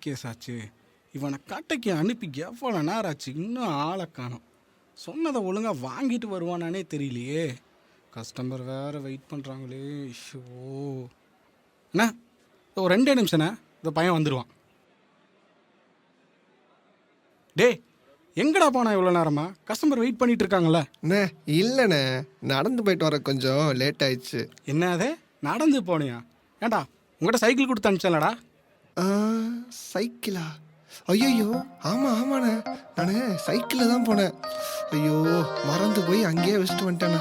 Case ஆச்சு இவனை கட்டைக்கு அனுப்பி எவ்வளோ நேரம் ஆச்சு இன்னும் ஆளை காணோம். சொன்னதை ஒழுங்காக வாங்கிட்டு வருவானானே தெரியலையே. கஸ்டமர் வேற வெயிட் பண்ணுறாங்களே ஷோ அண்ணா ஒரு ரெண்டே நிமிஷண்ணே இந்த பையன் வந்துடுவான் டேய் எங்கடா போனா இவ்வளோ நேரமா? கஸ்டமர் வெயிட் பண்ணிட்டு இருக்காங்கல்ல. அண்ணே இல்லைண்ணே. நடந்து போயிட்டு வர கொஞ்சம் லேட் ஆயிடுச்சு. என்ன அது? நடந்து போனியா? ஏன்டா உங்கள்கிட்ட சைக்கிள் கொடுத்து அனுப்பிச்சலடா ஆ, சைக்கிளா? ஐயோ ஆமாம் ஆமாண்ணே. நான் சைக்கிளில் தான் போனேன். ஐயோ மறந்து போய் அங்கேயே வச்சுட்டு வந்துட்டேண்ணே.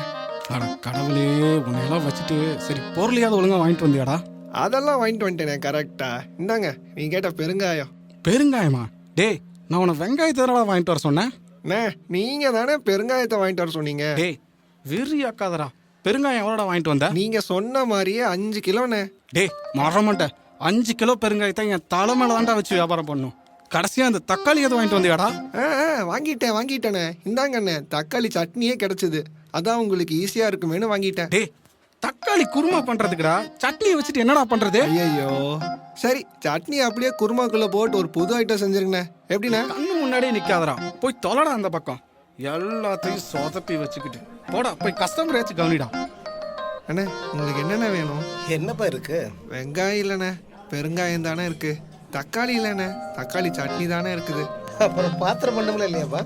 அட கடவுளே உன்னையெல்லாம் வச்சுட்டு சரி பொருளையாவது ஒழுங்கா வாங்கிட்டு வந்தியாடா? அதெல்லாம் வாங்கிட்டு வந்துட்டேனே கரெக்டா இந்தாங்க நீ கேட்ட பெருங்காயம். பெருங்காயமா? டேய் நான் உன வெங்காயத்தை வாங்கிட்டு வர சொன்னேன்? அண்ணே நீங்கள் தானே பெருங்காயத்தை வாங்கிட்டு வர சொன்னீங்க? டேய் வெறி அக்காதடா. பெருங்காயம் எவ்வளோடா வாங்கிட்டு வந்த? நீங்கள் சொன்ன மாதிரியே அஞ்சு கிலோண்ணே. டேய் மற மாட்டேன். அஞ்சு கிலோ பெருங்காயத்தை என் தலை மேலே தான்டா வச்சு வியாபாரம் பண்ணும். கடைசியாக அந்த தக்காளி எதுவும் வாங்கிட்டு வந்தியாடா? ஆ ஆ, வாங்கிட்டேன் வாங்கிட்டேண்ணே இந்தாங்கண்ணே தக்காளி சட்னியே கிடைச்சது. அதான் உங்களுக்கு ஈஸியாக இருக்குமேனு வாங்கிட்டேன். டேய் தக்காளி குருமா பண்றதுக்குடா. சட்னியை வச்சுட்டு என்னடா பண்றது? ஐயோ சரி சட்னி அப்படியே குருமாக்குள்ள போட்டு ஒரு புது ஐட்டம் செஞ்சிருங்கண்ணே. எப்படிண்ணே? கண்ணு முன்னாடியே நிக்காதடா. போய் தொலைடா அந்த பக்கம். எல்லாத்தையும் சொதப்பி வச்சுக்கிட்டு. போடா போய் கஸ்டமர் ஏச்சு கவனிடா. அண்ணே உங்களுக்கு என்னென்ன வேணும்? என்னப்பா இருக்கு? வெங்காயம் இல்லைண்ணே. பெருங்காயம் தானே இருக்கு. தக்காளி இல்லைண்ணே தக்காளி சட்னி தானே இருக்குது. அப்புறம் பாத்திரம் பண்ணமுல இல்லையாப்பா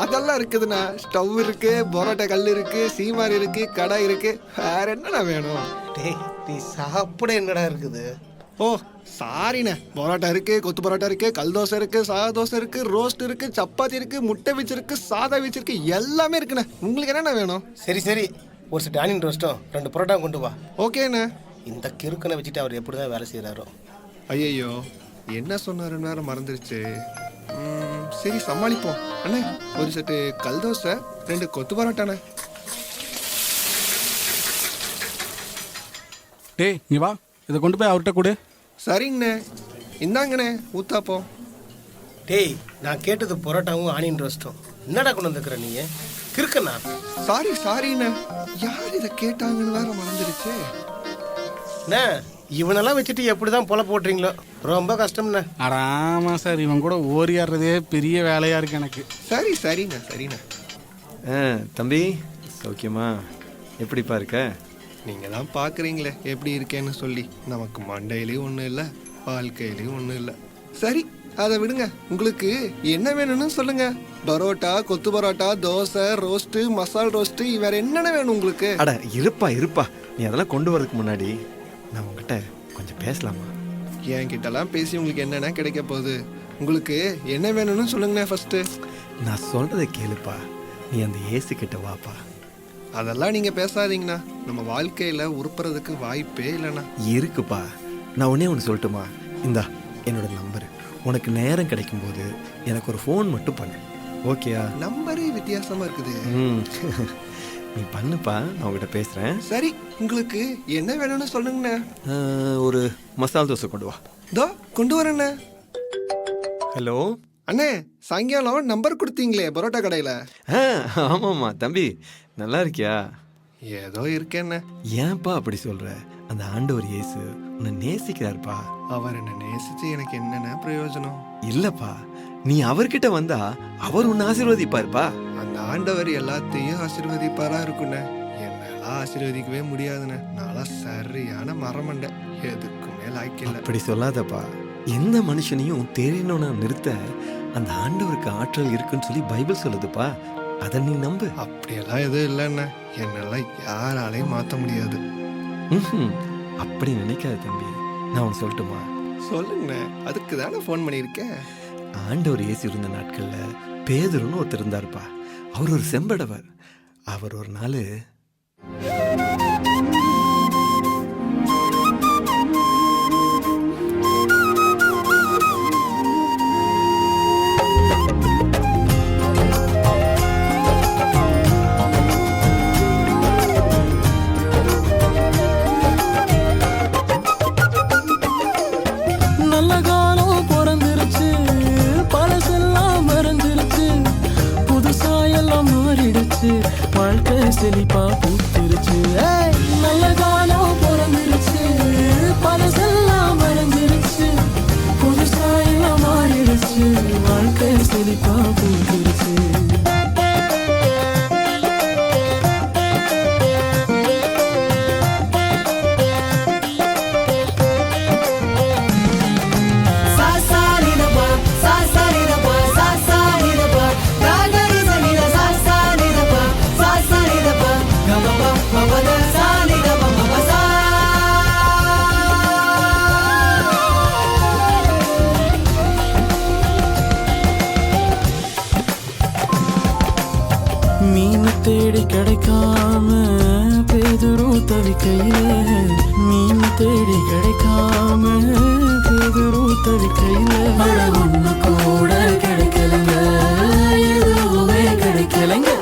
அதெல்லாம் இருக்குதுண்ணா. ஸ்டவ் இருக்கு பரோட்டா கல் இருக்கு சீமாரி இருக்கு கடை இருக்கு. வேற என்னண்ணா வேணும்? டேய் நீ சாப்பிட என்னடா இருக்குது? ஓ சாரிண்ணே. பரோட்டா இருக்கு கொத்து பரோட்டா இருக்கு கல் தோசை இருக்கு சாதா தோசை இருக்கு ரோஸ்ட் இருக்கு சப்பாத்தி இருக்கு முட்டை வீச்சு இருக்கு சாதா வீச்சு இருக்கு எல்லாமே இருக்குண்ணே. உங்களுக்கு என்னண்ணா வேணும்? சரி சரி. ஒரு செட் ஆனியன் ரோஸ்ட்டும் ரெண்டு பரோட்டா கொண்டு வா. ஓகேண்ணே. இந்த கிறுக்கனை வச்சுட்டு அவர் எப்படி தான் வேலை செய்கிறாரோ ஐயையோ என்ன சொன்னாருன்னு வேற மறந்துருச்சு. சரி சமாளிப்போம். அண்ணே ஒரு செட்டு கல் தோசை ரெண்டு கொத்து பரோட்டாண்ணே டேய் நீ வா. இதை கொண்டு போய் அவர்கிட்ட கொடு. சரிங்கண்ணே. இந்தாங்கண்ணே ஊத்தாப்போம். டேய் நான் கேட்டது பரோட்டாவும் ஆனியன் ரோஸ்ட்டும். என்னடா கொண்டு வந்துக்கிற நீ கிறுக்கண்ணா சாரி சாரிண்ணே. யார் இதை கேட்டாங்கன்னு வேற மறந்துருச்சு. அண்ணே இவனெல்லாம் வச்சுட்டு எப்படி தான் பொல போட்டுறீங்களோ ரொம்ப கஷ்டம்ண்ணே. அட ஆமா சார் இவன் கூட ஓரியாடுறதே பெரிய வேலையா இருக்கு எனக்கு. சரி சரிண்ணே சரிண்ணே. ஆ தம்பி சௌக்கியமா? எப்படிப்பா இருக்க? நீங்கள் தான் பார்க்குறீங்களே எப்படி இருக்கேன்னு சொல்லி. நமக்கு மண்டையிலையும் ஒன்றும் இல்லை வாழ்க்கையிலையும் ஒன்றும் இல்லை. சரி அதை விடுங்க. உங்களுக்கு என்ன வேணும்னு சொல்லுங்க. பரோட்டா கொத்து பரோட்டா தோசை ரோஸ்ட்டு மசால் ரோஸ்ட்டு வேற என்னென்ன வேணும் உங்களுக்கு? அட இருப்பா இருப்பா. நீ அதெல்லாம் கொண்டு வரதுக்கு முன்னாடி நான் உங்ககிட்ட கொஞ்சம் பேசலாமா? என்கிட்டலாம் பேசி உங்களுக்கு என்னென்ன கிடைக்க போகுது? உங்களுக்கு என்ன வேணும்னு சொல்லுங்கண்ணே ஃபர்ஸ்ட்டு நான் சொல்றதை கேளுப்பா. நீ அந்த ஏசு கிட்ட வாப்பா. அதெல்லாம் நீங்கள் பேசாதீங்கண்ணா. நம்ம வாழ்க்கையில் உருப்புறதுக்கு வாய்ப்பே இல்லைண்ணா. இருக்குப்பா. நான் ஒன்னே ஒன்று சொல்லட்டுமா? இந்தா என்னோட நம்பர் உனக்கு நேரம் கிடைக்கும்போது எனக்கு ஒரு ஃபோன் மட்டும் பண்ணு. ஓகேயா நம்பரே வித்தியாசமாக இருக்குது. ம். நீ பண்ணுப்பா நான் உங்ககிட்ட பேசுகிறேன் சரி உங்களுக்கு என்ன வேணும்னு சொல்லுங்கண்ணே. ஒரு மசால் தோசை கொண்டு வா. இதோ கொண்டு வரேண்ணே. ஹலோ? அண்ணே சாயங்காலம் நம்பர் கொடுத்தீங்களே பரோட்டா கடையில். ஆ ஆமாம்மா தம்பி நல்லா இருக்கியா? ஏதோ இருக்கேண்ணே. ஏன்பா அப்படி சொல்ற? அந்த ஆண்டவர் இயேசு உன்னை நேசிக்கிறாருப்பா. அவர் என்ன நேசிச்சு எனக்கு என்னென்ன பிரயோஜனம்? இல்லப்பா நீ அவர்கிட்ட வந்தா அவர் உன்னை ஆசீர்வதிப்பாருப்பா? அந்த ஆண்டவர் எல்லாத்தையும் ஆசீர்வதிப்பாரா இருக்குண்ணே? என்னெல்லாம் ஆசீர்வதிக்கவே முடியாதுண்ணே. நான்லாம் சரியான மரமண்டை. எதுக்குமே லாய்க்கில்லை அப்படி சொல்லாதப்பா. எந்த மனுஷனையும் தெரியணும்னு நிறுத்த அந்த ஆண்டவருக்கு ஆற்றல் இருக்குன்னு சொல்லி பைபிள் சொல்லுதுப்பா. அதை நீ நம்பு. அப்படியெல்லாம் எதுவும் இல்லைண்ணே. என்னெல்லாம் யாராலையும் மாற்ற முடியாது. ம்ஹும். அப்படி நினைக்காத தம்பி. நான் உனக்கு சொல்லட்டுமா? சொல்லுங்கண்ணே அதுக்கு தானே ஃபோன் பண்ணியிருக்கேன். ஆண்டவர் இயேசு இருந்த நாட்கள்ல பேதுருன்னு ஒருத்தர் இருந்தாருப்பா. அவர் ஒரு செம்படவர். அவர் ஒரு நாள் செழிப்பா பூத்திருச்சு கிடைக்காம பேதுரு தவிக்கையில மீன் தேடி கிடைக்காம பேதுரு தவிக்கையில அட கூட கிடைக்கலங்க எதுவுமே கிடைக்கலங்க.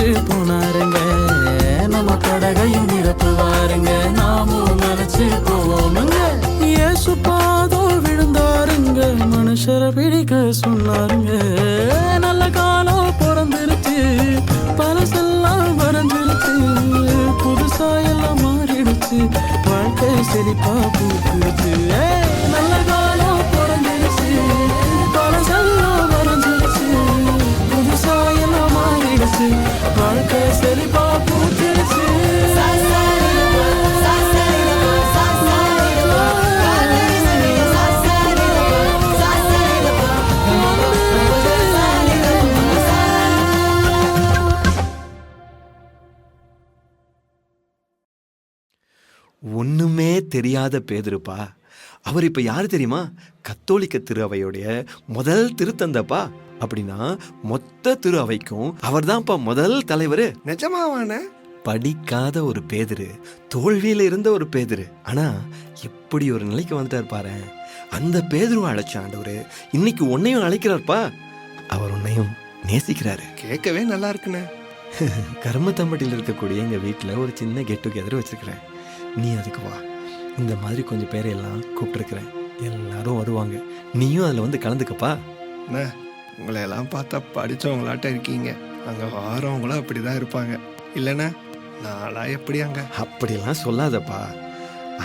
பேதுரு போனாருங்க நம்ம படகையும் நிரப்புவாருங்க நாமும் நினைச்சு போவோமுங்க. இயேசு பாதம் விழுந்தாருங்க. மனுஷரை பிடிக்க சொன்னாருங்க. நல்ல காலம் பிறந்திருச்சு. பழசெல்லாம் வரைஞ்சிருச்சு. புதுசா எல்லாம் மாறிடுச்சு. வாழ்க்கை செழிப்பா பூத்துருச்சு நல்ல காலம் பிறந்திருச்சு. பழசெல்லாம் வரைஞ்சிருச்சு. புதுசா எல்லாம் மாறிடுச்சு. ஒண்ணுமே தெரியாத பேதிருப்பா அவர் இப்ப யாரு தெரியுமா கத்தோலிக்க திருவையுடைய முதல் திருத்தந்தப்பா அப்படின்னா மொத்த திரு அவைக்கும் அவர்தான்ப்பா முதல் தலைவர். நிஜமாவான? படிக்காத ஒரு பேதுரு தோல்வியில இருந்த ஒரு பேதுரு. ஆனா எப்படி ஒரு நிலைக்கு வந்துட்டார் பாரு. அந்த பேதுருவை அழைச்ச ஆண்டவரு இன்னைக்கு உன்னையும் அழைக்கிறார்ப்பா. அவர் உன்னையும் நேசிக்கிறாரு. கேட்கவே நல்லா இருக்குண்ணே கருமத்தம்பட்டியில் இருக்கக்கூடிய எங்கள் வீட்டில் ஒரு சின்ன கெட் டுகெதர் வச்சுருக்கிறேன். நீ அதுக்கு வா. இந்த மாதிரி கொஞ்சம் பேரை எல்லாம் கூப்பிட்டுருக்கிறேன். எல்லாரும் வருவாங்க. நீயும் அதில் வந்து கலந்துக்கப்பா. அண்ணே உங்களை எல்லாம் பார்த்தா படிச்சவங்களாட்ட இருக்கீங்க. அங்க வாரவங்களும் அப்படிதான் இருப்பாங்க. இல்லைண்ணே நாளா எப்படி அங்க அப்படியெல்லாம் சொல்லாதப்பா.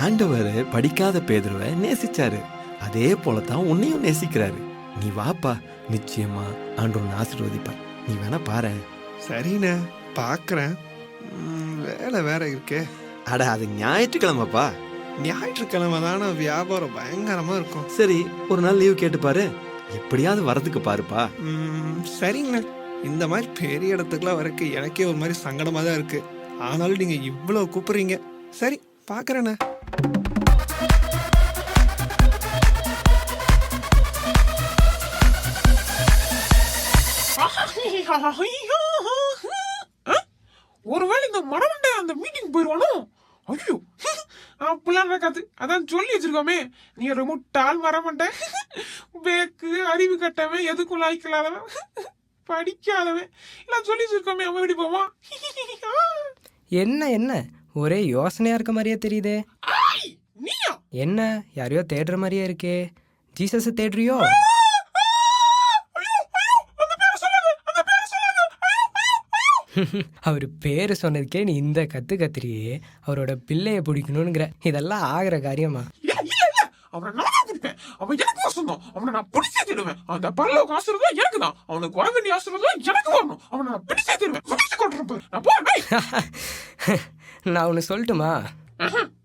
ஆண்டவர் படிக்காத பேதுருவை நேசிச்சாரு. அதே போல தான் உன்னையும் நேசிக்கிறாரு. நீ வாப்பா நிச்சயமா ஆண்டவன் ஆசீர்வதிப்பார் நீ வேணா பாரு. சரிண்ணே பார்க்குறேன் வேலை வேற இருக்கே. அட அது ஞாயிற்றுக்கிழமைப்பா. ஞாயிற்றுக்கிழமை தானே வியாபாரம் பயங்கரமா இருக்கும். சரி ஒரு நாள் லீவ் கேட்டு பாரு எப்படியாவது வரதுக்கு பாருப்பா ம், சரிங்கண்ணே இந்த மாதிரி பெரிய இடத்துக்குலாம் வரக்கு எனக்கே ஒரு மாதிரி சங்கடமா தான் இருக்கு ஆனாலும் நீங்க இவ்வளவு கூப்பிடுறீங்க சரி பார்க்கறேண்ணே ஒருவேளை இந்த மரமண்டை தான் சொல்லி வச்சிருக்கோமே. நீ ஒரு முட்டாள் வர மாட்டேன். பேக்கு அறிவு கட்டவன் எதுக்கும் லாய்க்கலாதவன் படிக்காதவன். எல்லாம் சொல்லி வச்சிருக்கோமே அவன் எப்படி போவான் என்ன என்ன? ஒரே யோசனையா இருக்க மாதிரியே தெரியுதே. என்ன? யாரையோ தேடுற மாதிரியே இருக்கே. ஜீசஸ் தேடுறியோ? அவர் பேர் சொன்னதுக்கே நீ இந்த கத்து கத்திரியே அவரோட பிள்ளைய பிடிக்கணுங்கிற. இதெல்லாம் ஆகிற காரியமா? அவனை நான் பிடிப்பேன் அவன் எனக்கு சொந்தம் அவனை நான் பிடிச்சே தருவேன். அந்த பரலோக எனக்கு தான். அவனுக்கு வர வேண்டிய ஆசிரியர் எனக்கு வரணும். அவனை நான் பிடிச்சே தருவேன். பிடிச்சு கொண்டிருப்பேன். நான் ஒன்று சொல்லட்டுமா?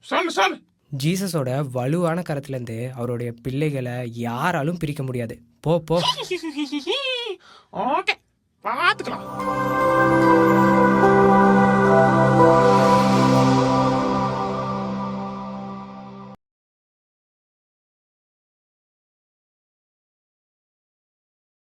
சொல்லு சொல்லு. ஜீசஸோட வலுவான கரத்துலேருந்து அவருடைய பிள்ளைகளை யாராலும் பிரிக்க முடியாது. போ போ. ஓகே. பார்த்துக்கலாம்